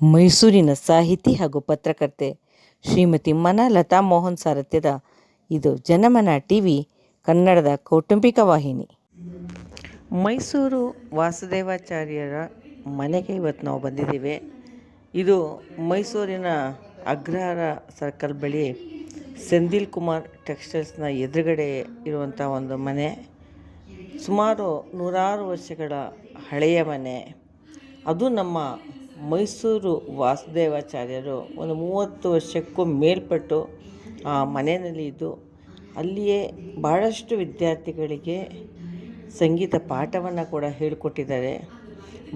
ಮೈಸೂರಿನ ಸಾಹಿತಿ ಹಾಗೂ ಪತ್ರಕರ್ತೆ ಶ್ರೀಮತಿ ಮನ ಲತಾ ಮೋಹನ್ ಸಾರಥ್ಯದ ಇದು ಜನಮನ ಟಿ ವಿ, ಕನ್ನಡದ ಕೌಟುಂಬಿಕ ವಾಹಿನಿ. ಮೈಸೂರು ವಾಸುದೇವಾಚಾರ್ಯರ ಮನೆಗೆ ಇವತ್ತು ನಾವು ಬಂದಿದ್ದೀವಿ. ಇದು ಮೈಸೂರಿನ ಅಗ್ರಹಾರ ಸರ್ಕಲ್ ಬಳಿ ಸೆಂದಿಲ್ ಕುಮಾರ್ ಟೆಕ್ಸ್ಟೈಲ್ಸ್ನ ಎದುರುಗಡೆ ಇರುವಂಥ ಒಂದು ಮನೆ. ಸುಮಾರು ನೂರಾರು ವರ್ಷಗಳ ಹಳೆಯ ಮನೆ. ಅದು ನಮ್ಮ ಮೈಸೂರು ವಾಸುದೇವಾಚಾರ್ಯರು ಒಂದು ಮೂವತ್ತು ವರ್ಷಕ್ಕೂ ಮೇಲ್ಪಟ್ಟು ಆ ಮನೆಯಲ್ಲಿ ಇದ್ದು ಅಲ್ಲಿಯೇ ಭಾಳಷ್ಟು ವಿದ್ಯಾರ್ಥಿಗಳಿಗೆ ಸಂಗೀತ ಪಾಠವನ್ನು ಕೂಡ ಹೇಳಿಕೊಟ್ಟಿದ್ದಾರೆ.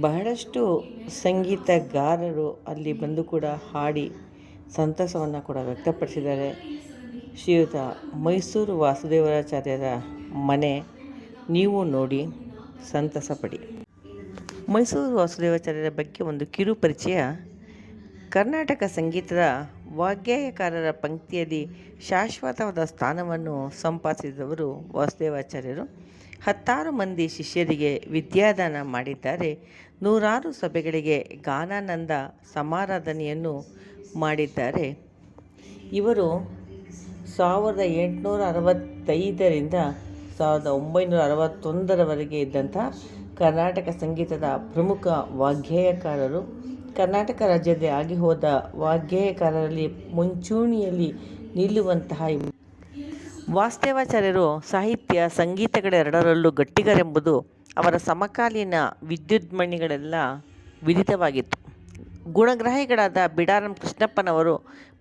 ಬಹಳಷ್ಟು ಸಂಗೀತಗಾರರು ಅಲ್ಲಿ ಬಂದು ಕೂಡ ಹಾಡಿ ಸಂತಸವನ್ನು ಕೂಡ ವ್ಯಕ್ತಪಡಿಸಿದ್ದಾರೆ. ಶ್ರೀಯುತ ಮೈಸೂರು ವಾಸುದೇವಾಚಾರ್ಯರ ಮನೆ ನೀವು ನೋಡಿ ಸಂತಸ ಪಡಿ ಮೈಸೂರು ವಾಸುದೇವಾಚಾರ್ಯರ ಬಗ್ಗೆ ಒಂದು ಕಿರು ಪರಿಚಯ. ಕರ್ನಾಟಕ ಸಂಗೀತದ ವಾಗ್ಗೇಯಕಾರರ ಪಂಕ್ತಿಯಲ್ಲಿ ಶಾಶ್ವತವಾದ ಸ್ಥಾನವನ್ನು ಸಂಪಾದಿಸಿದವರು ವಾಸುದೇವಾಚಾರ್ಯರು. ಹತ್ತಾರು ಮಂದಿ ಶಿಷ್ಯರಿಗೆ ವಿದ್ಯಾದಾನ ಮಾಡಿದ್ದಾರೆ. ನೂರಾರು ಸಭೆಗಳಿಗೆ ಗಾನಾನಂದ ಸಮಾರಾಧನೆಯನ್ನು ಮಾಡಿದ್ದಾರೆ. ಇವರು ಸಾವಿರದ ಎಂಟುನೂರ ಅರವತ್ತೈದರಿಂದ ಸಾವಿರದ ಒಂಬೈನೂರ ಅರವತ್ತೊಂದರವರೆಗೆ ಇದ್ದಂಥ ಕರ್ನಾಟಕ ಸಂಗೀತದ ಪ್ರಮುಖ ವಾಗ್ಗೇಯಕಾರರು. ಕರ್ನಾಟಕ ರಾಜ್ಯದ ಆಗಿ ಹೋದ ವಾಗ್ಗೇಯಕಾರರಲ್ಲಿ ಮುಂಚೂಣಿಯಲ್ಲಿ ನಿಲ್ಲುವಂತಹ ವಾಸ್ತವಾಚಾರ್ಯರು ಸಾಹಿತ್ಯ ಸಂಗೀತಗಳೆರಡರಲ್ಲೂ ಗಟ್ಟಿಗರೆಂಬುದು ಅವರ ಸಮಕಾಲೀನ ವಿದ್ಯುದ್ಮಣಿಗಳೆಲ್ಲ ವಿದಿತವಾಗಿತ್ತು. ಗುಣಗ್ರಾಹಿಗಳಾದ ಬಿಡಾರಂ ಕೃಷ್ಣಪ್ಪನವರು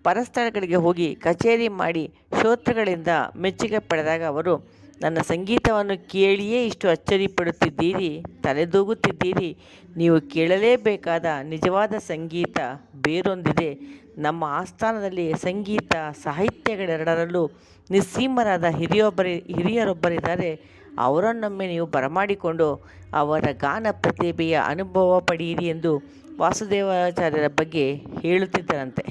ಪರಸ್ಥಳಗಳಿಗೆ ಹೋಗಿ ಕಚೇರಿ ಮಾಡಿ ಶ್ರೋತೃಗಳಿಂದ ಮೆಚ್ಚುಗೆ ಪಡೆದಾಗ ಅವರು ನನ್ನ ಸಂಗೀತವನ್ನು ಕೇಳಿಯೇ ಇಷ್ಟು ಅಚ್ಚರಿ ಪಡುತ್ತಿದ್ದೀರಿ ತಲೆದೂಗುತ್ತಿದ್ದೀರಿ. ನೀವು ಕೇಳಲೇಬೇಕಾದ ನಿಜವಾದ ಸಂಗೀತ ಬೇರೊಂದಿದೆ. ನಮ್ಮ ಆಸ್ಥಾನದಲ್ಲಿ ಸಂಗೀತ ಸಾಹಿತ್ಯಗಳೆರಡರಲ್ಲೂ ನಿಸ್ಸೀಮರಾದ ಹಿರಿಯೊಬ್ಬರಿ, ಹಿರಿಯರೊಬ್ಬರಿದ್ದಾರೆ. ಅವರನ್ನೊಮ್ಮೆ ನೀವು ಬರಮಾಡಿಕೊಂಡು ಅವರ ಗಾನ ಪ್ರತಿಭೆಯ ಅನುಭವ ಪಡೆಯಿರಿ ಎಂದು ವಾಸುದೇವಾಚಾರ್ಯರ ಬಗ್ಗೆ ಹೇಳುತ್ತಿದ್ದರಂತೆ.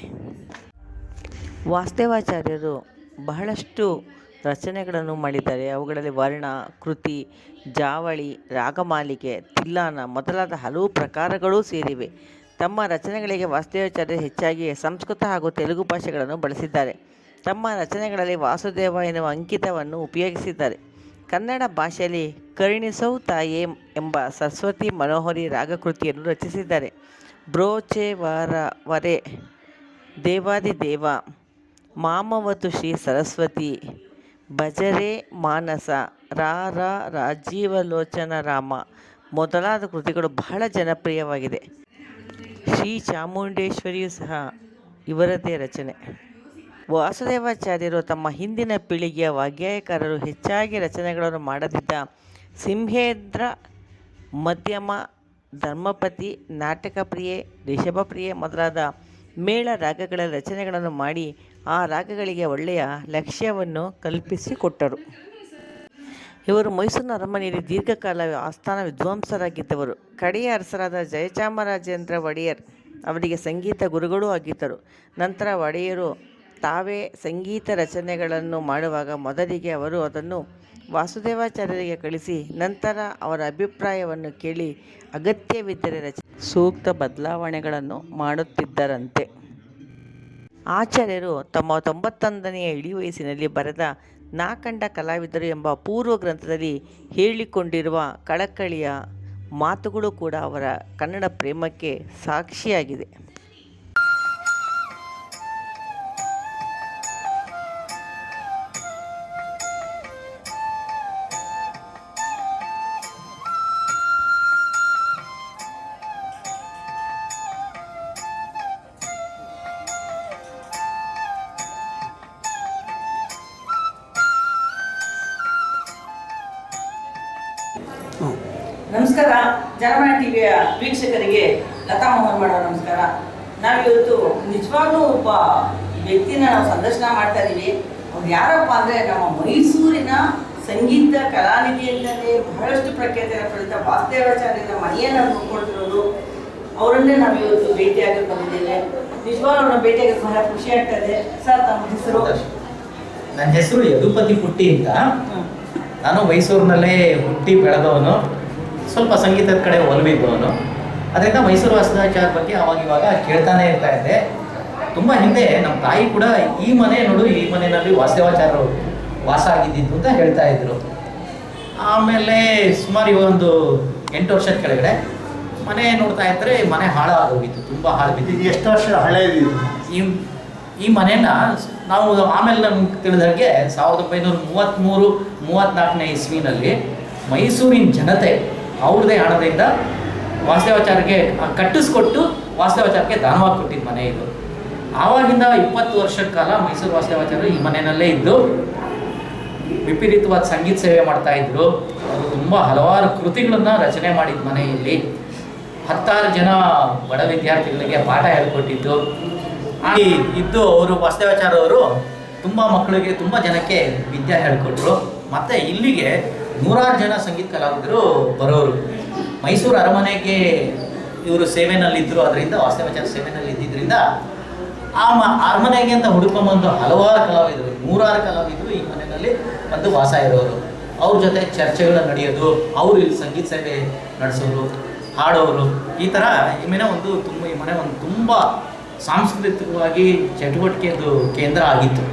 ವಾಸುದೇವಾಚಾರ್ಯರು ಬಹಳಷ್ಟು ರಚನೆಗಳನ್ನು ಮಾಡಿದ್ದಾರೆ. ಅವುಗಳಲ್ಲಿ ವರ್ಣ, ಕೃತಿ, ಜಾವಳಿ, ರಾಗಮಾಲಿಕೆ, ತಿಲ್ಲಾನ ಮೊದಲಾದ ಹಲವು ಪ್ರಕಾರಗಳೂ ಸೇರಿವೆ. ತಮ್ಮ ರಚನೆಗಳಿಗೆ ವಾಸುದೇವಾಚಾರ್ಯರು ಹೆಚ್ಚಾಗಿ ಸಂಸ್ಕೃತ ಹಾಗೂ ತೆಲುಗು ಭಾಷೆಗಳನ್ನು ಬಳಸಿದ್ದಾರೆ. ತಮ್ಮ ರಚನೆಗಳಲ್ಲಿ ವಾಸುದೇವ ಎನ್ನುವ ಅಂಕಿತವನ್ನು ಉಪಯೋಗಿಸಿದ್ದಾರೆ. ಕನ್ನಡ ಭಾಷೆಯಲ್ಲಿ ಕರುಣಿಸೌ ತಾಯೇ ಎಂಬ ಸರಸ್ವತಿ ಮನೋಹರಿ ರಾಗಕೃತಿಯನ್ನು ರಚಿಸಿದ್ದಾರೆ. ಬ್ರೋಚೆ ವರ, ವರೆ, ದೇವಾದಿದೇವ, ಮಾಮವತು ಶ್ರೀ ಸರಸ್ವತಿ ಭಜರೆ ಮಾನಸ, ರಾ ರಾ ರಾಜೀವಲೋಚನ ರಾಮ ಮೊದಲಾದ ಕೃತಿಗಳು ಬಹಳ ಜನಪ್ರಿಯವಾಗಿದೆ. ಶ್ರೀ ಚಾಮುಂಡೇಶ್ವರಿಯೂ ಸಹ ಇವರದೇ ರಚನೆ. ವಾಸುದೇವಾಚಾರ್ಯರು ತಮ್ಮ ಹಿಂದಿನ ಪೀಳಿಗೆಯ ವಾಗ್ಯಾಯಕಾರರು ಹೆಚ್ಚಾಗಿ ರಚನೆಗಳನ್ನು ಮಾಡದಿದ್ದ ಸಿಂಹೇಂದ್ರ, ಮಧ್ಯಮ, ಧರ್ಮಪತಿ, ನಾಟಕಪ್ರಿಯೆ, ರಿಷಭಪ್ರಿಯೆ ಮೊದಲಾದ ಮೇಳ ರಾಗಗಳ ರಚನೆಗಳನ್ನು ಮಾಡಿ ಆ ರಾಗಗಳಿಗೆ ಒಳ್ಳೆಯ ಲಕ್ಷ್ಯವನ್ನು ಕಲ್ಪಿಸಿಕೊಟ್ಟರು. ಇವರು ಮೈಸೂರಿನ ಅರಮನೆಯಲ್ಲಿ ದೀರ್ಘಕಾಲ ಆಸ್ಥಾನ ವಿದ್ವಾಂಸರಾಗಿದ್ದವರು. ಕಡೆಯ ಅರಸರಾದ ಜಯಚಾಮರಾಜೇಂದ್ರ ಒಡೆಯರ್ ಅವರಿಗೆ ಸಂಗೀತ ಗುರುಗಳೂ ಆಗಿದ್ದರು. ನಂತರ ಒಡೆಯರು ತಾವೇ ಸಂಗೀತ ರಚನೆಗಳನ್ನು ಮಾಡುವಾಗ ಮೊದಲಿಗೆ ಅವರು ಅದನ್ನು ವಾಸುದೇವಾಚಾರ್ಯರಿಗೆ ಕಳಿಸಿ, ನಂತರ ಅವರ ಅಭಿಪ್ರಾಯವನ್ನು ಕೇಳಿ ಅಗತ್ಯವಿದ್ದರೆ ರಚ ಸೂಕ್ತ ಬದಲಾವಣೆಗಳನ್ನು ಮಾಡುತ್ತಿದ್ದರಂತೆ. ಆಚಾರ್ಯರು ತಮ್ಮ ತೊಂಬತ್ತೊಂದನೆಯ ಇಳಿವಯಸ್ಸಿನಲ್ಲಿ ಬರೆದ ನಾಕಂಡ ಕಲಾವಿದರು ಎಂಬ ಪೂರ್ವ ಗ್ರಂಥದಲ್ಲಿ ಹೇಳಿಕೊಂಡಿರುವ ಕಳಕಳಿಯ ಮಾತುಗಳು ಕೂಡ ಅವರ ಕನ್ನಡ ಪ್ರೇಮಕ್ಕೆ ಸಾಕ್ಷಿಯಾಗಿದೆ. ನಮಸ್ಕಾರ. ಜನಮನ ಟಿವಿಯ ವೀಕ್ಷಕರಿಗೆ ಲತಾ ಮೋಹನ್ ಮಾಡೋ ನಮಸ್ಕಾರ. ನಾವಿವತ್ತು ನಿಜವಾಗ್ಲೂ ಒಬ್ಬ ವ್ಯಕ್ತಿನ ನಾವು ಸಂದರ್ಶನ ಮಾಡ್ತಾ ಇದ್ದೀವಿ. ಅವ್ರು ಯಾರಪ್ಪ ಅಂದರೆ ನಮ್ಮ ಮೈಸೂರಿನ ಸಂಗೀತ ಕಲಾನಿಧಿಯಿಂದಲೇ ಬಹಳಷ್ಟು ಪ್ರಖ್ಯಾತಿಯನ್ನು ಪಡೆದ ವಾಸುದೇವಾಚಾರ್ಯರ ಮನೆಯನ್ನು ನೋಡ್ಕೊಳ್ತಿರೋದು. ಅವರನ್ನೇ ನಾವು ಇವತ್ತು ಭೇಟಿಯಾಗಿ ಬಂದಿದ್ದೇವೆ. ನಿಜವಾಗ್ಲೂ ಅವ್ರನ್ನ ಭೇಟಿಯಾಗಿ ಬಹಳ ಖುಷಿ ಆಗ್ತಾ ಇದೆ. ಸರ್ ತಮ್ಮ ಹೆಸರು? ನನ್ನ ಹೆಸರು ಯದುಪತಿ ಪುಟ್ಟಿ ಅಂತ. ನಾನು ಮೈಸೂರಿನಲ್ಲೇ ಹುಟ್ಟಿ ಬೆಳೆದವನು ಸ್ವಲ್ಪ ಸಂಗೀತದ ಕಡೆ ಒಲವಿದ್ದವನು. ಅದರಿಂದ ಮೈಸೂರು ವಾಸದಾಚಾರ ಬಗ್ಗೆ ಅವಾಗ ಇವಾಗ ಕೇಳ್ತಾನೆ ಇರ್ತಾ ಇದ್ದೆ. ತುಂಬ ಹಿಂದೆ ನಮ್ಮ ತಾಯಿ ಕೂಡ ಈ ಮನೆ ನೋಡು ಈ ಮನೆಯಲ್ಲಿ ವಾಸ್ತವಾಚಾರರು ವಾಸ ಆಗಿದ್ದಿದ್ದು ಅಂತ ಹೇಳ್ತಾ ಇದ್ರು. ಆಮೇಲೆ ಸುಮಾರು ಒಂದು ಎಂಟು ವರ್ಷದ ಕೆಳಗಡೆ ಮನೆ ನೋಡ್ತಾ ಇದ್ರೆ ಮನೆ ಹಾಳಾಗೋಗಿತ್ತು ತುಂಬ ಹಾಳು ಬಿದ್ದಿತ್ತು. ಇದು ಎಷ್ಟು ವರ್ಷ ಹಳೆ ಈ ಈ ಮನೆಯನ್ನ ನಾವು ಆಮೇಲೆ ನಮ್ಗೆ ತಿಳಿದಾಗೆ ಸಾವಿರದ ಒಂಬೈನೂರ ಮೂವತ್ತ್ಮೂರು ಮೂವತ್ತ್ನಾಲ್ಕನೇ ಇಸ್ವಿನಲ್ಲಿ ಮೈಸೂರಿನ ಜನತೆ ಅವ್ರದೇ ಹಣದಿಂದ ವಾಸ್ತವಾಚಾರಕ್ಕೆ ಕಟ್ಟಿಸ್ಕೊಟ್ಟು ವಾಸ್ತವಾಚಾರಕ್ಕೆ ದಾನವಾಗಿ ಕೊಟ್ಟಿದ್ದ ಮನೆ ಇದು. ಆವಾಗಿಂದ ಇಪ್ಪತ್ತು ವರ್ಷದ ಕಾಲ ಮೈಸೂರು ವಾಸ್ತವಾಚಾರ ಈ ಮನೆಯಲ್ಲೇ ಇದ್ದು, ವಿಪರೀತವಾದ ಸಂಗೀತ ಸೇವೆ ಮಾಡ್ತಾ ಇದ್ರು. ಅವರು ತುಂಬ ಹಲವಾರು ಕೃತಿಗಳನ್ನು ರಚನೆ ಮಾಡಿದ್ದ ಮನೆಯಲ್ಲಿ. ಹತ್ತಾರು ಜನ ಬಡ ವಿದ್ಯಾರ್ಥಿಗಳಿಗೆ ಪಾಠ ಹೇಳ್ಕೊಟ್ಟಿದ್ದು. ಇದ್ದು ಅವರು ವಾಸ್ತವಾಚಾರ ಅವರು ತುಂಬ ಮಕ್ಕಳಿಗೆ, ತುಂಬ ಜನಕ್ಕೆ ವಿದ್ಯೆ ಹೇಳಿಕೊಟ್ರು. ಮತ್ತು ಇಲ್ಲಿಗೆ ನೂರಾರು ಜನ ಸಂಗೀತ ಕಲಾವಿದರು ಬರೋರು. ಮೈಸೂರು ಅರಮನೆಗೆ ಇವರು ಸೇವೆನಲ್ಲಿದ್ದರು ಅದರಿಂದ ವಾಸ್ತವಾಚಾರ ಸೇವೆನಲ್ಲಿ ಇದ್ದಿದ್ದರಿಂದ ಆ ಮ, ಅರಮನೆಗೆ ಅಂತ ಹುಡುಕೊಂಬಂದು ಹಲವಾರು ಕಲಾವಿದರು. ನೂರಾರು ಕಲಾವಿದರು ಈ ಮನೆಯಲ್ಲಿ ಬಂದು ವಾಸ ಇರೋರು. ಅವ್ರ ಜೊತೆ ಚರ್ಚೆಗಳು ನಡೆಯೋದು, ಅವರು ಇಲ್ಲಿ ಸಂಗೀತ ಸೇವೆ ನಡೆಸೋರು, ಹಾಡೋರು. ಈ ಥರ ಈ ಮನೆ ಒಂದು ತುಂಬ, ಈ ಮನೆ ಒಂದು ತುಂಬ ಸಾಂಸ್ಕೃತಿಕವಾಗಿ ಚಟುವಟಿಕೆದು ಕೇಂದ್ರ ಆಗಿತ್ತು.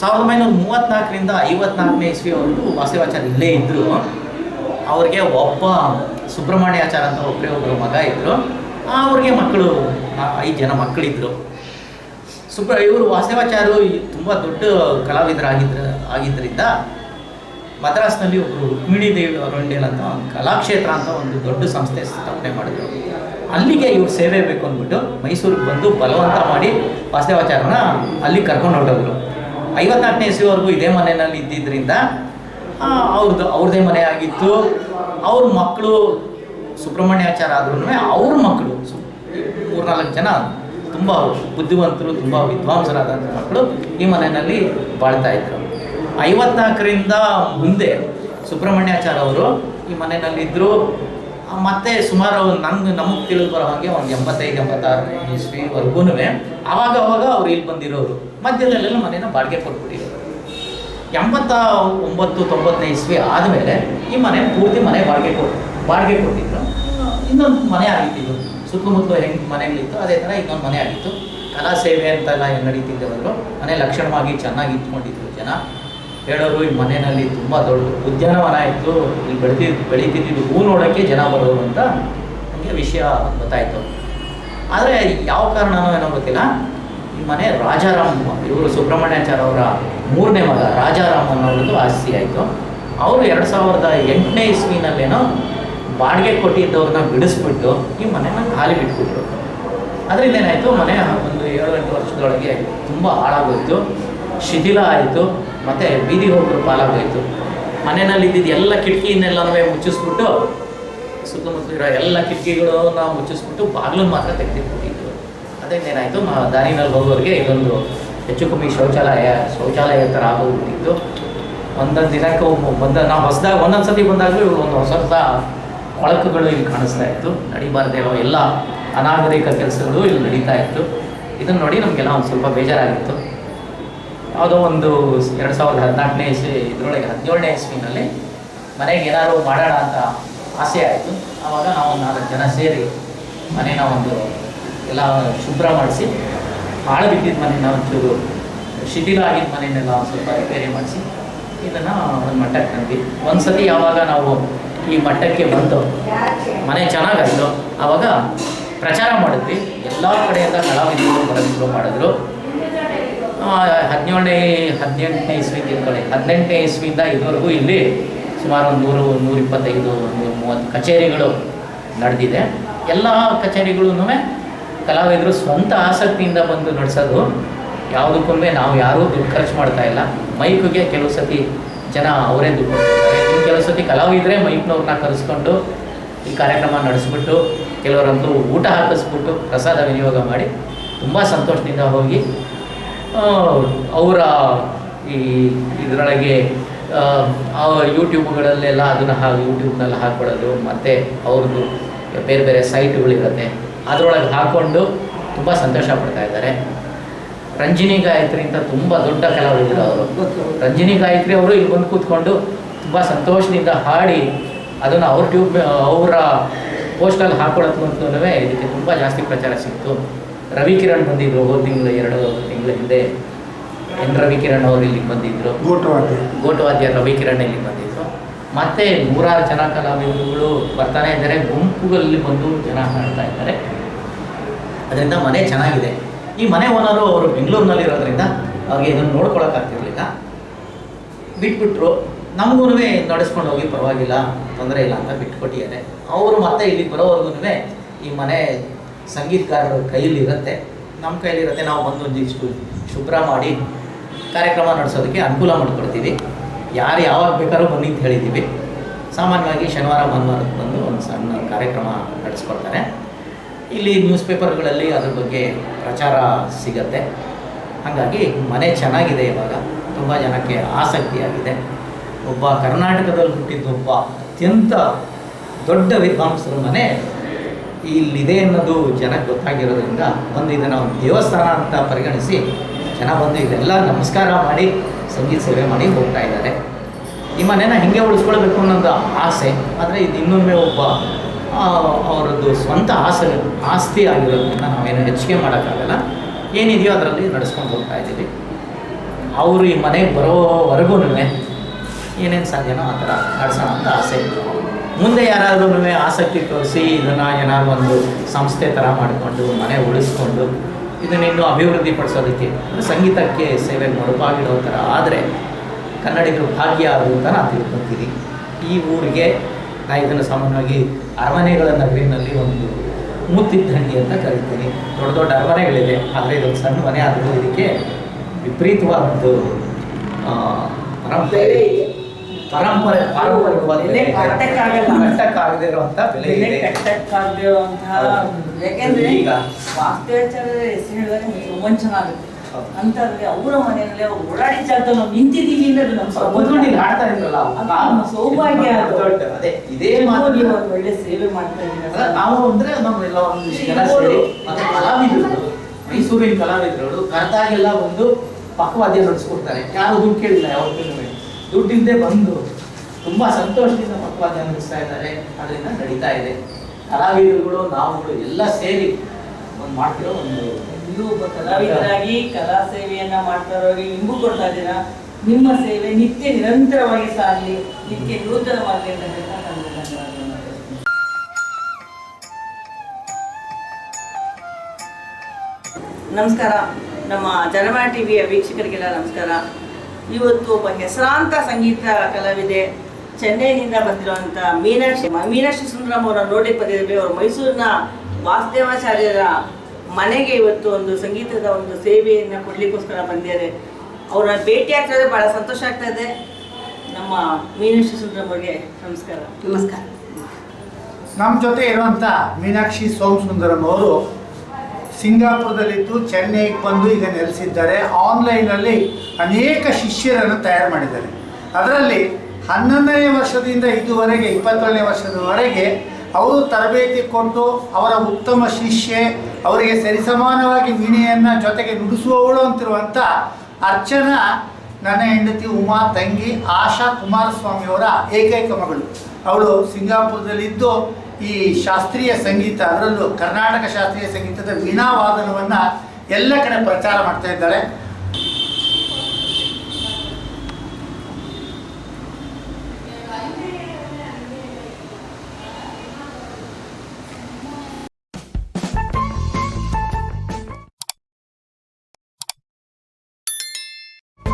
ಸಾವಿರದ ಒಂಬೈನೂರ ಮೂವತ್ತ್ನಾಲ್ಕರಿಂದ ಐವತ್ನಾಲ್ಕನೇ ಇಸ್ವಿಯವರೆಗೂ ವಾಸವಾಚಾರ್ಯ ಇಲ್ಲೇ ಇದ್ದರು ಅವ್ರಿಗೆ ಒಬ್ಬ ಸುಬ್ರಹ್ಮಣ್ಯಾಚಾರ ಅಂತ ಒಬ್ಬರೇ ಒಬ್ಬರು ಮಗ ಇದ್ದರು ಅವ್ರಿಗೆ ಮಕ್ಕಳು ಐದು ಜನ ಮಕ್ಕಳಿದ್ದರು ಸುಬ್ರ, ಇವರು ವಾಸವಾಚಾರ್ಯರು ತುಂಬ ದೊಡ್ಡ ಕಲಾವಿದರಾಗಿದ್ದ ಆಗಿದ್ದರಿಂದ ಮದ್ರಾಸ್ನಲ್ಲಿ ಒಬ್ಬರು ರುಕ್ಮಿಣಿ ದೇವಿ ಅರುಂಡೇಲ್ ಅಂತ ಒಂದು ಕಲಾಕ್ಷೇತ್ರ ಅಂತ ಒಂದು ದೊಡ್ಡ ಸಂಸ್ಥೆ ಸ್ಥಾಪನೆ ಮಾಡಿದ್ರು. ಅಲ್ಲಿಗೆ ಇವ್ರು ಸೇವೆ ಬೇಕು ಅಂದ್ಬಿಟ್ಟು ಮೈಸೂರಿಗೆ ಬಂದು ಬಲವಂತ ಮಾಡಿ ವಾಸ್ತವಾಚಾರನ ಅಲ್ಲಿ ಕರ್ಕೊಂಡು ಹೊರಟೋದ್ರು. ಐವತ್ನಾಲ್ಕನೇ ಇಸ್ವಿವರೆಗೂ ಇದೇ ಮನೆಯಲ್ಲಿ ಇದ್ದಿದ್ದರಿಂದ ಅವ್ರದ್ದು ಅವ್ರದ್ದೇ ಮನೆ ಆಗಿತ್ತು. ಅವ್ರ ಮಕ್ಕಳು ಸುಬ್ರಹ್ಮಣ್ಯಾಚಾರ ಆದ್ರೂ ಅವ್ರ ಮಕ್ಕಳು ಸು ಮೂರ್ನಾಲ್ಕು ಜನ ತುಂಬ ಬುದ್ಧಿವಂತರು, ತುಂಬ ವಿದ್ವಾಂಸರಾದಂಥ ಮಕ್ಕಳು ಈ ಮನೆಯಲ್ಲಿ ಬಾಳ್ತಾ ಇದ್ರು. ಐವತ್ನಾಲ್ಕರಿಂದ ಮುಂದೆ ಸುಬ್ರಹ್ಮಣ್ಯಾಚಾರ್ಯ ಅವರು ಈ ಮನೆಯಲ್ಲಿದ್ದರು ಮತ್ತೆ ಸುಮಾರು ನಂಗೆ ನಮಗೆ ತಿಳಿದು ಬರೋ ಹಾಗೆ ಒಂದು ಎಂಬತ್ತೈದು ಎಂಬತ್ತಾರನೇ ಇಸ್ವಿವರೆಗೂ ಆವಾಗ ಅವಾಗ ಅವ್ರು ಇಲ್ಲಿ ಬಂದಿರೋರು. ಮಧ್ಯದಲ್ಲೆಲ್ಲ ಮನೇನ ಬಾಡಿಗೆ ಕೊಟ್ಬಿಟ್ಟಿರೋರು ಎಂಬತ್ತ ಒಂಬತ್ತು, ತೊಂಬತ್ತನೇ ಇಸ್ವಿ ಆದಮೇಲೆ ಈ ಮನೆ ಪೂರ್ತಿ ಮನೆ ಬಾಡಿಗೆ ಕೊಟ್ಟು ಬಾಡಿಗೆ ಕೊಟ್ಟಿದ್ರು. ಇನ್ನೊಂದು ಮನೆ ಆಗಿತ್ತು. ಸುತ್ತಮುತ್ತಲು ಹೆಂಗೆ ಮನೆಗಳಿತ್ತು, ಅದೇ ಥರ ಇನ್ನೊಂದು ಮನೆ ಆಗಿತ್ತು. ಕಲಾ ಸೇವೆ ಅಂತೆಲ್ಲ ಏನು ನಡೀತಿದ್ದವರು ಮನೆ ಲಕ್ಷಣವಾಗಿ ಚೆನ್ನಾಗಿ ಇಟ್ಕೊಂಡಿದ್ರು ಜನ. ಹೇಳೋರು ಈ ಮನೆಯಲ್ಲಿ ತುಂಬ ದೊಡ್ಡ ಉದ್ಯಾನವನ ಇತ್ತು. ಇಲ್ಲಿ ಬೆಳೆದಿ ಬೆಳೀತಿದ್ದು ಹೂ ನೋಡೋಕ್ಕೆ ಜನ ಬರೋರು ಅಂತ ನನಗೆ ವಿಷಯ ಗೊತ್ತಾಯಿತು. ಆದರೆ ಯಾವ ಕಾರಣನೋ ಏನೋ ಗೊತ್ತಿಲ್ಲ. ಈ ಮನೆ ರಾಜಾರಾಮ್, ಇವರು ಸುಬ್ರಹ್ಮಣ್ಯಾಚಾರ್ಯ ಅವರ ಮೂರನೇ ಮಗ ರಾಜಾರಾಮ್ ಅನ್ನೋದು ಆಸ್ತಿ ಆಯಿತು. ಅವರು ಎರಡು ಸಾವಿರದ ಎಂಟನೇ ಇಸ್ವಿನಲ್ಲೇನೋ ಬಾಡಿಗೆ ಕೊಟ್ಟಿದ್ದವ್ರನ್ನ ಬಿಡಿಸ್ಬಿಟ್ಟು ಈ ಮನೆನ ಖಾಲಿ ಬಿಟ್ಬಿಟ್ರು. ಅದರಿಂದ ಏನಾಯಿತು, ಮನೆ ಒಂದು ಏಳು ಎಂಟು ವರ್ಷದೊಳಗೆ ತುಂಬ ಹಾಳಾಗೋಯಿತು. ಶಿಥಿಲ ಆಯಿತು. ಮತ್ತು ಬೀದಿ ಹೋಗ್ರು ಪಾಲಾಗೋಯಿತು. ಮನೆಯಲ್ಲಿ ಇದ್ದಿದ್ದು ಎಲ್ಲ ಕಿಟಕಿಯನ್ನೆಲ್ಲನೂ ಮುಚ್ಚಿಸ್ಬಿಟ್ಟು ಸುತ್ತಮುತ್ತ ಇರೋ ಎಲ್ಲ ಕಿಟಕಿಗಳನ್ನ ಮುಚ್ಚಿಸ್ಬಿಟ್ಟು ಬಾಗಿಲನ್ನು ಮಾತ್ರ ತೆಗೆದಿಟ್ಬಿಟ್ಟಿದ್ರು ಅದರಿಂದ ಏನಾಯಿತು ದಾರಿನಲ್ಲಿ ಹೋಗೋರಿಗೆ ಇದೊಂದು ಹೆಚ್ಚು ಕಮ್ಮಿ ಶೌಚಾಲಯ ಶೌಚಾಲಯ ಥರ ಆಗೋಗ್ಬಿಟ್ಟಿತ್ತು ಒಂದೊಂದು ದಿನಕ್ಕೆ ಬಂದ ನಾವು ಹೊಸದಾಗ, ಒಂದೊಂದು ಸತಿ ಬಂದಾಗಲೂ ಒಂದು ಹೊಸ ಹೊಸ ಕೊಳಕುಗಳು ಇಲ್ಲಿ ಕಾಣಿಸ್ತಾ ಇತ್ತು. ಇರೋ ಎಲ್ಲ ಅನಾಗರಿಕ ಕೆಲಸಗಳು ಇಲ್ಲಿ ನಡೀತಾ ಇತ್ತು. ಇದನ್ನು ನೋಡಿ ನಮಗೆಲ್ಲ ಒಂದು ಸ್ವಲ್ಪ ಬೇಜಾರಾಗಿತ್ತು. ಯಾವುದೋ ಒಂದು ಎರಡು ಸಾವಿರದ ಹದಿನಾಲ್ಕನೇ ಇಸ್ವಿ, ಇದರೊಳಗೆ ಹದಿನೇಳನೇ ಇಸ್ವಿನಲ್ಲಿ ಮನೆಗೆ ಏನಾದರೂ ಮಾಡೋಣ ಅಂತ ಆಸೆ ಆಯಿತು. ಆವಾಗ ನಾವು ನಾಲ್ಕು ಜನ ಸೇರಿ ಮನೇನ ಒಂದು ಎಲ್ಲ ಶುಭ್ರ ಮಾಡಿಸಿ, ಹಾಳು ಬಿದ್ದಿದ್ದ ಮನೇನ ಒಂಚೂರು ಶಿಥಿಲ ಆಗಿದ್ದ ಮನೆಯನ್ನೆಲ್ಲ ಒಂದು ಸ್ವಲ್ಪ ರಿಪೇರಿ ಮಾಡಿಸಿ, ಇದನ್ನು ಒಂದು ಮಟ್ಟಕ್ಕೆ ತಂದ್ವಿ. ಒಂದು ಸತಿ ಯಾವಾಗ ನಾವು ಈ ಮಟ್ಟಕ್ಕೆ ಬಂದು ಮನೆ ಚೆನ್ನಾಗಾಯಿತು, ಆವಾಗ ಪ್ರಚಾರ ಮಾಡಿದ್ವಿ. ಎಲ್ಲ ಕಡೆಯಿಂದ ಕಲಾವಿದರು ಬರೋದಿದ್ರು ಮಾಡಿದ್ರು. ಹದಿನೇಳನೇ, ಹದಿನೆಂಟನೇ ಇಸ್ವಿ ತಿಳ್ಕೊಳ್ಳಿ ಹದಿನೆಂಟನೇ ಇಸ್ವಿಯಿಂದ ಇದುವರೆಗೂ ಇಲ್ಲಿ ಸುಮಾರು ಒಂದು ನೂರು, ನೂರಿಪ್ಪತ್ತೈದು ನೂರು ಮೂವತ್ತು ಕಚೇರಿಗಳು ನಡೆದಿದೆ. ಎಲ್ಲ ಕಚೇರಿಗಳೂ ಕಲಾವಿದರು ಸ್ವಂತ ಆಸಕ್ತಿಯಿಂದ ಬಂದು ನಡೆಸೋದು, ಯಾವುದಕ್ಕೊಮ್ಮೆ ನಾವು ಯಾರೂ ದುಡ್ಡು ಖರ್ಚು ಮಾಡ್ತಾ ಇಲ್ಲ. ಮೈಕ್ಗೆ ಕೆಲವು ಸತಿ ಜನ ಅವರೇ ದುಡ್ಡು ಕೊಡ್ತಾರೆ. ಕೆಲವು ಸತಿ ಕಲಾವಿದರೇ ಮೈಕ್ನವ್ರನ್ನ ಕರೆಸ್ಕೊಂಡು ಈ ಕಾರ್ಯಕ್ರಮ ನಡೆಸ್ಬಿಟ್ಟು, ಕೆಲವರಂತೂ ಊಟ ಹಾಕಿಸ್ಬಿಟ್ಟು ಪ್ರಸಾದ ವಿನಿಯೋಗ ಮಾಡಿ ತುಂಬ ಸಂತೋಷದಿಂದ ಹೋಗಿ ಅವರ ಈ ಇದರೊಳಗೆ ಯೂಟ್ಯೂಬ್ಗಳಲ್ಲೆಲ್ಲ ಅದನ್ನು ಹಾ ಯೂಟ್ಯೂಬ್ನಲ್ಲಿ ಹಾಕ್ಕೊಳ್ಳೋದು, ಮತ್ತು ಅವ್ರದ್ದು ಬೇರೆ ಬೇರೆ ಸೈಟ್ಗಳಿರುತ್ತೆ. ಅದರೊಳಗೆ ಹಾಕ್ಕೊಂಡು ತುಂಬ ಸಂತೋಷ ಪಡ್ತಾ ಇದ್ದಾರೆ. ರಂಜಿನಿ ಗಾಯತ್ರಿ ಅಂತ ತುಂಬ ದೊಡ್ಡ ಕಲಾವಿದರು ಅವರು. ರಂಜಿನಿ ಗಾಯತ್ರಿ ಅವರು ಇಲ್ಲಿ ಬಂದು ಕೂತ್ಕೊಂಡು ತುಂಬ ಸಂತೋಷದಿಂದ ಹಾಡಿ ಅದನ್ನು ಅವ್ರ ಟ್ಯೂಬ್, ಅವರ ಪೋಸ್ಟಲ್ಲಿ ಹಾಕೊಳ್ಳೋದ್ಕಂತೂ ಇದಕ್ಕೆ ತುಂಬ ಜಾಸ್ತಿ ಪ್ರಚಾರ ಸಿಕ್ತು ರವಿ ಕಿರಣ್ ಬಂದಿದ್ರು ಹೋದ ತಿಂಗಳು ಎರಡು ತಿಂಗಳ ಹಿಂದೆ. ಎನ್ ರವಿಕಿರಣ್ ಅವರು ಇಲ್ಲಿಗೆ ಬಂದಿದ್ರು. ಗೋಟವಾದ್ಯ ಗೋಟವಾದ್ಯ ರವಿ ಕಿರಣ್ ಇಲ್ಲಿಗೆ ಬಂದಿದ್ರು. ಮತ್ತೆ ನೂರಾರು ಜನ ಕಲಾವಿದರುಗಳು ಬರ್ತಾನೆ ಇದ್ದಾರೆ ಗುಂಪುಗಳಲ್ಲಿ ಬಂದು ಜನ ಹಾಡ್ತಾ ಇದ್ದಾರೆ. ಅದರಿಂದ ಮನೆ ಚೆನ್ನಾಗಿದೆ. ಈ ಮನೆ ಓನರು ಅವರು ಬೆಂಗಳೂರಿನಲ್ಲಿರೋದ್ರಿಂದ ಅವ್ರಿಗೆ ಇದನ್ನು ನೋಡ್ಕೊಳಕ್ಕಾಗ್ತಿರ್ಲಿಲ್ಲ ಬಿಟ್ಬಿಟ್ರು. ನಮಗೂ ನಡೆಸ್ಕೊಂಡು ಹೋಗಿ ಪರವಾಗಿಲ್ಲ ತೊಂದರೆ ಇಲ್ಲ ಅಂತ ಬಿಟ್ಕೊಟ್ಟಿದ್ದಾರೆ. ಅವರು ಮತ್ತೆ ಇಲ್ಲಿಗೆ ಬರೋವರೆಗೂ ಈ ಮನೆ ಸಂಗೀತಗಾರರ ಕೈಯಲ್ಲಿರುತ್ತೆ, ನಮ್ಮ ಕೈಯಲ್ಲಿರುತ್ತೆ. ನಾವು ಬಂದು ಒಂದಿಷ್ಟು ಶುಭ್ರ ಮಾಡಿ ಕಾರ್ಯಕ್ರಮ ನಡೆಸೋದಕ್ಕೆ ಅನುಕೂಲ ಮಾಡಿಕೊಡ್ತೀವಿ. ಯಾರು ಯಾವಾಗ ಬೇಕಾದ್ರೂ ಬನ್ನಿ ಅಂತ ಹೇಳಿದ್ದೀವಿ. ಸಾಮಾನ್ಯವಾಗಿ ಶನಿವಾರ ಭಾನುವಾರಕ್ಕೆ ಬಂದು ಒಂದು ಸಣ್ಣ ಕಾರ್ಯಕ್ರಮ ನಡೆಸ್ಕೊಡ್ತಾರೆ. ಇಲ್ಲಿ ನ್ಯೂಸ್ ಪೇಪರ್ಗಳಲ್ಲಿ ಅದ್ರ ಬಗ್ಗೆ ಪ್ರಚಾರ ಸಿಗತ್ತೆ. ಹಾಗಾಗಿ ಮನೆ ಚೆನ್ನಾಗಿದೆ ಇವಾಗ. ತುಂಬ ಜನಕ್ಕೆ ಆಸಕ್ತಿಯಾಗಿದೆ. ಒಬ್ಬ ಕರ್ನಾಟಕದಲ್ಲಿ ಹುಟ್ಟಿದ್ದೊಬ್ಬ ಅತ್ಯಂತ ದೊಡ್ಡ ವಿದ್ವಾಂಸರ ಮನೆ ಇಲ್ಲಿದೆ ಅನ್ನೋದು ಜನಕ್ಕೆ ಗೊತ್ತಾಗಿರೋದ್ರಿಂದ ಒಂದು ಇದನ್ನು ಒಂದು ದೇವಸ್ಥಾನ ಅಂತ ಪರಿಗಣಿಸಿ ಜನ ಬಂದು ಇದೆಲ್ಲ ನಮಸ್ಕಾರ ಮಾಡಿ, ಸಂಗೀತ ಸೇವೆ ಮಾಡಿ ಹೋಗ್ತಾ ಇದ್ದಾರೆ. ಈ ಮನೆನ ಹಿಂಗೆ ಉಳಿಸ್ಕೊಳ್ಬೇಕು ಅನ್ನೋದು ಆಸೆ, ಆದರೆ ಇದು ಇನ್ನೊಮ್ಮೆ ಒಬ್ಬ ಅವರದ್ದು ಸ್ವಂತ ಆಸೆ, ಆಸ್ತಿ ಆಗಿರೋದ್ರಿಂದ ನಾವೇನು ಹೆಚ್ಚಿಗೆ ಮಾಡೋಕ್ಕಾಗಲ್ಲ. ಏನಿದೆಯೋ ಅದರಲ್ಲಿ ನಡೆಸ್ಕೊಂಡು ಹೋಗ್ತಾ ಇದ್ದೀವಿ. ಅವರು ಈ ಮನೆಗೆ ಬರೋವರೆಗೂ ಏನೇನು ಸಾಧ್ಯನೋ ಆ ಥರ ನಡೆಸೋಣ ಅಂತ ಆಸೆ ಮುಂದೆ ಯಾರಾದ್ರೂ ಆಸಕ್ತಿ ತೋರಿಸಿ ಇದನ್ನು ಏನಾದ್ರು ಒಂದು ಸಂಸ್ಥೆ ಥರ ಮಾಡಿಕೊಂಡು ಮನೆ ಉಳಿಸ್ಕೊಂಡು ಇದನ್ನ ಇನ್ನೂ ಅಭಿವೃದ್ಧಿ ಪಡಿಸೋದಕ್ಕೆ ಸಂಗೀತಕ್ಕೆ ಸೇವೆ ಮಡುಪಾಗಿಡೋ ಥರ ಆದರೆ ಕನ್ನಡಿಗರು ಭಾಗ್ಯ ಅಂತ ನಾನು ತಿಳ್ಕೊತೀನಿ ಈ ಊರಿಗೆ ನಾನು ಇದನ್ನು ಸಾಮಾನ್ಯವಾಗಿ ಅರಮನೆಗಳ ನಗರಿನಲ್ಲಿ ಒಂದು ಮುತ್ತಿದ್ದಂಗಿ ಅಂತ ಕರಿತೀನಿ. ದೊಡ್ಡ ದೊಡ್ಡ ಅರಮನೆಗಳಿದೆ ಆದರೆ ಇದೊಂದು ಸಣ್ಣ ಮನೆ ಆದರೂ ಇದಕ್ಕೆ ವಿಪರೀತವಾದದ್ದು ಆ, ಪರಂಪರೆ ಪರಂಪರೆ ಪಾರಂಪರಿಕವಾದ ಬೆಲೆ ಕಟ್ಟಕ್ಕಾಗಲ್ಲ. ಕಟ್ಟಕ್ಕಾಗದೇ ಇರುವಂಥ ಬೆಲೆ ಇದೆ. ಕಟ್ಟಕ್ಕಾಗದೇ ಇರುವಂತಹ ಯಾಕೆಂದ್ರೆ ಈಗ ವಾಸ್ತವಾಚಾರ್ಯರ ಹೆಸರು ಹೇಳಿದಾಗ ರೋಮಾಂಚನ ಆಗುತ್ತೆ. ಅಂತಂದ್ರೆ ಅವರ ಮನೆಯಲ್ಲಿ ಅವ್ರು ಓಡಾಡಿ ಜಾಗದಲ್ಲಿ ನಾವು ನಿಂತಿದ್ದೀವಿ ಅಂದ್ರೆ ನಮ್ಮ ಹಾಡ್ತಾ ಇದ್ರಲ್ಲ ನಮ್ಮ ಸೌಭಾಗ್ಯ ಅದು. ಇದೇ ಮಾತು ನೀವು ಒಂದು ಒಳ್ಳೆ ಸೇವೆ ಮಾಡ್ತಾ ಇದ್ದೀರ ನಾವು ಅಂದ್ರೆ ನಮ್ಮೆಲ್ಲ ಒಂದು ಜನ ಸೇರಿ ಮತ್ತೆ ಕಲಾವಿದರು ಮೈಸೂರಿನ ಕಲಾವಿದರು ಕರೆದಾಗೆಲ್ಲ ಒಂದು ಪಕ್ವಾದ್ಯ ನಡೆಸ್ಕೊಡ್ತಾರೆ. ಯಾರು ದುಡ್ಡು ಕೇಳಿಲ್ಲ ಯಾವತ್ತೂ ದುಡ್ಡಿಂದೇ ಬಂದು ತುಂಬಾ ಸಂತೋಷದಿಂದ ಮಕ್ಕಳನ್ನು ನಡೆಸ್ತಾ ಇದ್ದಾರೆ. ಅದರಿಂದ ನಡೀತಾ ಇದೆ. ಕಲಾವಿದರುಗಳು, ನಾವುಗಳು ಎಲ್ಲ ಸೇರಿ ಒಂದು ಮಾಡ್ತಿರೋ ಒಂದು ನೀವು ಒಬ್ಬ ಕಲಾವಿದರಾಗಿ ಕಲಾ ಸೇವೆಯನ್ನ ಮಾಡ್ತಾ ಇರೋರಿಗೆ ನಿಮಗೂ ಕೊಡ್ತಾ ಇದ್ದೀರಾ? ನಿಮ್ಮ ಸೇವೆ ನಿತ್ಯ ನಿರಂತರವಾಗಿ ಸಾಗಲಿ, ನಿತ್ಯ ನೂತನವಾಗಿ ಅಂತ. ನಮಸ್ಕಾರ. ನಮ್ಮ ಜನಮಾ ಟಿವಿಯ ವೀಕ್ಷಕರಿಗೆಲ್ಲ ನಮಸ್ಕಾರ. ಇವತ್ತು ಒಬ್ಬ ಹೆಸರಾಂತ ಸಂಗೀತ ಕಲಾವಿದೆ ಚೆನ್ನೈನಿಂದ ಬಂದಿರುವಂಥ ಮೀನಾಕ್ಷಿ ಮೀನಾಕ್ಷಿ ಸುಂದರಂ ಅವರ ನೋಡಿ ಬಂದಿದ್ದೇವೆ ಅವರು ಮೈಸೂರಿನ ವಾಸುದೇವಾಚಾರ್ಯರ ಮನೆಗೆ ಇವತ್ತು ಒಂದು ಸಂಗೀತದ ಒಂದು ಸೇವೆಯನ್ನು ಕೊಡಲಿಕ್ಕೋಸ್ಕರ ಬಂದಿದ್ದಾರೆ. ಅವರ ಭೇಟಿ ಆಗ್ತಾ ಭಾಳ ಸಂತೋಷ ಆಗ್ತಾ ಇದೆ. ನಮ್ಮ ಮೀನಾಕ್ಷಿ ಸುಂದರಂ ಅವರಿಗೆ ನಮಸ್ಕಾರ. ನಮಸ್ಕಾರ. ನಮ್ಮ ಜೊತೆ ಇರುವಂತ ಮೀನಾಕ್ಷಿ ಸೋಮಸುಂದರಂ ಅವರು ಸಿಂಗಾಪುರದಲ್ಲಿದ್ದು ಚೆನ್ನೈಗೆ ಬಂದು ಈಗ ನೆಲೆಸಿದ್ದಾರೆ. ಆನ್ಲೈನಲ್ಲಿ ಅನೇಕ ಶಿಷ್ಯರನ್ನು ತಯಾರು ಮಾಡಿದ್ದಾರೆ. ಅದರಲ್ಲಿ ಹನ್ನೊಂದನೇ ವರ್ಷದಿಂದ ಇದುವರೆಗೆ ಇಪ್ಪತ್ತೇಳನೇ ವರ್ಷದವರೆಗೆ ಅವರು ತರಬೇತಿ ಕೊಟ್ಟು ಅವರ ಉತ್ತಮ ಶಿಷ್ಯೆ, ಅವರಿಗೆ ಸರಿಸಮಾನವಾಗಿ ವೀಣೆಯನ್ನು ಜೊತೆಗೆ ನುಡಿಸುವವಳು ಅಂತಿರುವಂಥ ಅರ್ಚನಾ ನನ್ನ ಹೆಂಡತಿ ಉಮಾ ತಂಗಿ ಆಶಾ ಕುಮಾರಸ್ವಾಮಿಯವರ ಏಕೈಕ ಮಗಳು. ಅವಳು ಸಿಂಗಾಪುರದಲ್ಲಿದ್ದು ಈ ಶಾಸ್ತ್ರೀಯ ಸಂಗೀತ ಅದರಲ್ಲೂ ಕರ್ನಾಟಕ ಶಾಸ್ತ್ರೀಯ ಸಂಗೀತದ ವೀಣಾವಾದನವನ್ನು ಎಲ್ಲ ಕಡೆ ಪ್ರಚಾರ ಮಾಡ್ತಾ ಇದ್ದಾಳೆ